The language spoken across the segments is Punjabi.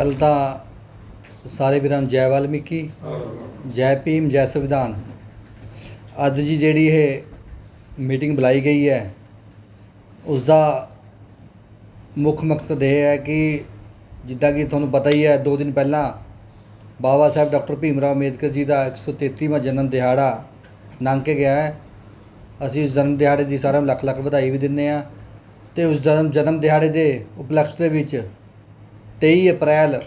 ਪਹਿਲਾਂ ਤਾਂ ਸਾਰੇ ਵੀਰਾਂ ਨੂੰ ਜੈ ਵਾਲਮੀਕੀ, ਜੈ ਭੀਮ, ਜੈ ਸੰਵਿਧਾਨ। ਅੱਜ ਜੀ ਜਿਹੜੀ ਇਹ ਮੀਟਿੰਗ ਬੁਲਾਈ ਗਈ ਹੈ ਉਸ ਦਾ ਮੁੱਖ ਮਕਸਦ ਇਹ ਹੈ ਕਿ ਜਿੱਦਾਂ ਕਿ ਤੁਹਾਨੂੰ ਪਤਾ ਹੀ ਹੈ, ਦੋ ਦਿਨ ਪਹਿਲਾਂ ਬਾਬਾ ਸਾਹਿਬ ਡਾਕਟਰ ਭੀਮ ਰਾਓ ਅੰਬੇਦਕਰ ਜੀ ਦਾ 133ਵਾਂ ਜਨਮ ਦਿਹਾੜਾ ਲੰਘ ਕੇ ਗਿਆ ਹੈ। ਅਸੀਂ ਉਸ ਜਨਮ ਦਿਹਾੜੇ ਦੀ ਸਾਰਿਆਂ ਨੂੰ ਲੱਖ ਲੱਖ ਵਧਾਈ ਵੀ ਦਿੰਦੇ ਆ ਤੇ ਉਸ ਜਨਮ ਜਨਮ ਦਿਹਾੜੇ ਦੇ ਉਪਲਕਸ਼ ਦੇ ਵਿੱਚ 23 ਅਪ੍ਰੈਲ,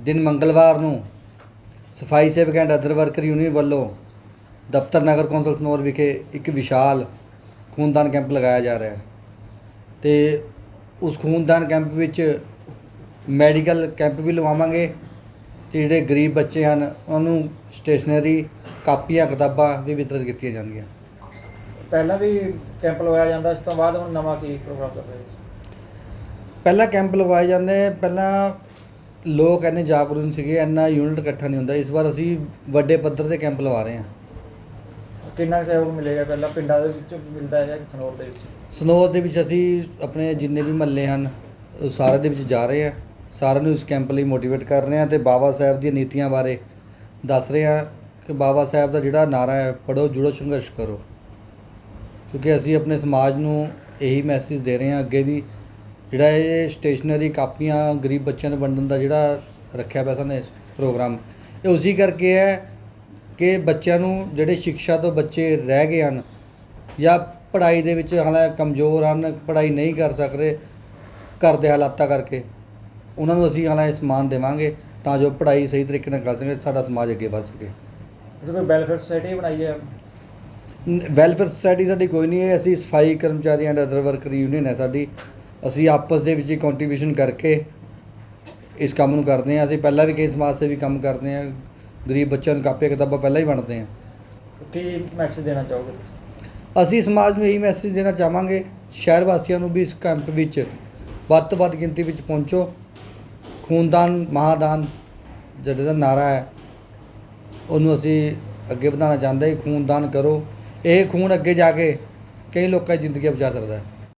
ਦਿਨ ਮੰਗਲਵਾਰ ਨੂੰ ਸਫ਼ਾਈ ਸੇਵਕ ਐਂਡ ਅਦਰ ਵਰਕਰ ਯੂਨੀਅਨ ਵੱਲੋਂ ਦਫ਼ਤਰ ਨਗਰ ਕੌਂਸਲ ਸਨੌਰ ਵਿਖੇ ਇੱਕ ਵਿਸ਼ਾਲ ਖੂਨਦਾਨ ਕੈਂਪ ਲਗਾਇਆ ਜਾ ਰਿਹਾ ਹੈ ਤੇ ਉਸ ਖੂਨਦਾਨ ਕੈਂਪ ਵਿੱਚ ਮੈਡੀਕਲ ਕੈਂਪ ਵੀ ਲਵਾਵਾਂਗੇ ਤੇ ਜਿਹੜੇ ਗਰੀਬ ਬੱਚੇ ਹਨ, ਉਹਨਾਂ ਨੂੰ ਸਟੇਸ਼ਨਰੀ ਕਾਪੀਆਂ, ਕਿਤਾਬਾਂ ਵੀ ਵਿਤਰਿਤ ਕੀਤੀਆਂ ਜਾਣਗੀਆਂ। ਪਹਿਲਾਂ ਵੀ ਕੈਂਪ ਲਗਾਇਆ ਜਾਂਦਾ, ਇਸ ਤੋਂ ਬਾਅਦ ਹੁਣ ਨਵਾਂ ਕੀ ਪ੍ਰੋਗਰਾਮ ਕਰ ਰਹੇ ਹੋ ਪਹਿਲਾਂ ਕੈਂਪ ਲਗਵਾਏ ਜਾਂਦੇ ਪਹਿਲਾਂ ਲੋਕ ਇੰਨੇ ਜਾਗਰੂਕ ਨਹੀਂ ਸੀਗੇ ਇੰਨਾ ਯੂਨਿਟ ਇਕੱਠਾ ਨਹੀਂ ਹੁੰਦਾ। ਇਸ ਵਾਰ ਅਸੀਂ ਵੱਡੇ ਪੱਧਰ ਤੇ ਕੈਂਪ ਲਵਾ ਰਹੇ ਹਾਂ। ਕਿੰਨਾ ਸਹਿਯੋਗ ਮਿਲੇਗਾ ਪਹਿਲਾਂ ਪਿੰਡਾਂ ਦੇ ਵਿੱਚ ਮਿਲਦਾ ਹੈ ਜਾਂ ਸਨੌਰ ਦੇ ਵਿੱਚ? ਸਨੋਰ ਦੇ ਵਿੱਚ ਅਸੀਂ ਆਪਣੇ ਜਿੰਨੇ ਵੀ ਮਹੱਲੇ ਹਨ ਸਾਰੇ ਦੇ ਵਿੱਚ ਜਾ ਰਹੇ ਹਾਂ। ਸਾਰਿਆਂ ਨੂੰ ਇਸ ਕੈਂਪ ਲਈ ਮੋਟੀਵੇਟ ਕਰ ਰਹੇ ਹਾਂ ਤੇ ਬਾਬਾ ਸਾਹਿਬ ਦੀਆਂ ਨੀਤੀਆਂ ਬਾਰੇ ਦੱਸ ਰਹੇ ਹਾਂ ਕਿ ਬਾਬਾ ਸਾਹਿਬ ਦਾ ਜਿਹੜਾ ਨਾਰਾ ਹੈ ਪੜੋ ਜੁੜੋ ਸੰਘਰਸ਼ ਕਰੋ। ਕਿਉਂਕਿ ਅਸੀਂ ਆਪਣੇ ਸਮਾਜ ਨੂੰ ਇਹੀ ਮੈਸੇਜ ਦੇ ਰਹੇ ਹਾਂ ਅੱਗੇ ਵੀ ਜਿਹੜਾ ਇਹ ਸਟੇਸ਼ਨਰੀ ਕਾਪੀਆਂ ਗਰੀਬ ਬੱਚਿਆਂ ਨੂੰ ਵੰਡਣ ਦਾ ਜਿਹੜਾ ਰੱਖਿਆ ਪਿਆ ਸਾਨੂੰ ਇਸ ਪ੍ਰੋਗਰਾਮ ਇਹ ਉਸੇ ਕਰਕੇ ਹੈ ਕਿ ਬੱਚਿਆਂ ਨੂੰ ਜਿਹੜੇ ਸਿੱਖਿਆ ਤੋਂ ਬੱਚੇ ਰਹਿ ਗਏ ਹਨ ਜਾਂ ਪੜ੍ਹਾਈ ਦੇ ਵਿੱਚ ਹਾਲੇ ਕਮਜ਼ੋਰ ਹਨ ਪੜ੍ਹਾਈ ਨਹੀਂ ਕਰ ਸਕਦੇ ਘਰ ਦੇ ਹਾਲਾਤਾਂ ਕਰਕੇ ਉਹਨਾਂ ਨੂੰ ਅਸੀਂ ਹਾਲੇ ਸਮਾਨ ਦੇਵਾਂਗੇ ਤਾਂ ਜੋ ਪੜ੍ਹਾਈ ਸਹੀ ਤਰੀਕੇ ਨਾਲ ਕਰ ਸਕੇ ਸਾਡਾ ਸਮਾਜ ਅੱਗੇ ਵਧ ਸਕੇ। ਕੋਈ ਵੈਲਫੇਅਰ ਸੁਸਾਇਟੀ ਬਣਾਈ ਹੈ? ਵੈਲਫੇਅਰ ਸੁਸਾਇਟੀ ਸਾਡੀ ਕੋਈ ਨਹੀਂ ਹੈ ਅਸੀਂ ਸਫ਼ਾਈ ਕਰਮਚਾਰੀ ਐਂਡ ਅਦਰ ਵਰਕਰ ਯੂਨੀਅਨ ਹੈ ਸਾਡੀ। ਅਸੀਂ ਆਪਸ ਦੇ ਵਿੱਚ ਹੀ ਕੰਟਰੀਬਿਊਸ਼ਨ ਕਰਕੇ ਇਸ ਕੰਮ ਨੂੰ ਕਰਦੇ ਹਾਂ। ਅਸੀਂ ਪਹਿਲਾਂ ਵੀ ਕਈ ਸਮਾਜ ਸੇਵੀ ਕੰਮ ਕਰਦੇ ਹਾਂ। ਗਰੀਬ ਬੱਚਿਆਂ ਨੂੰ ਕਾਪੀਆਂ ਕਿਤਾਬਾਂ ਪਹਿਲਾਂ ਹੀ ਵੰਡਦੇ ਹਾਂ। ਕੀ ਮੈਸੇਜ ਦੇਣਾ ਚਾਹੋਗੇ ਅਸੀਂ ਸਮਾਜ ਨੂੰ ਇਹੀ ਮੈਸੇਜ ਦੇਣਾ ਚਾਹਾਂਗੇ ਸ਼ਹਿਰ ਵਾਸੀਆਂ ਨੂੰ ਵੀ ਇਸ ਕੈਂਪ ਵਿੱਚ ਵੱਧ ਤੋਂ ਵੱਧ ਗਿਣਤੀ ਵਿੱਚ ਪਹੁੰਚੋ। ਖੂਨਦਾਨ ਮਹਾਦਾਨ ਜਿਹੜੇ ਦਾ ਨਾਰਾ ਹੈ ਉਹਨੂੰ ਅਸੀਂ ਅੱਗੇ ਵਧਾਉਣਾ ਚਾਹੁੰਦੇ ਹਾਂ। ਖੂਨਦਾਨ ਕਰੋ। ਇਹ ਖੂਨ ਅੱਗੇ ਜਾ ਕੇ ਕਈ ਲੋਕਾਂ ਦੀ ਜ਼ਿੰਦਗੀ ਬਚਾ ਸਕਦਾ ਹੈ।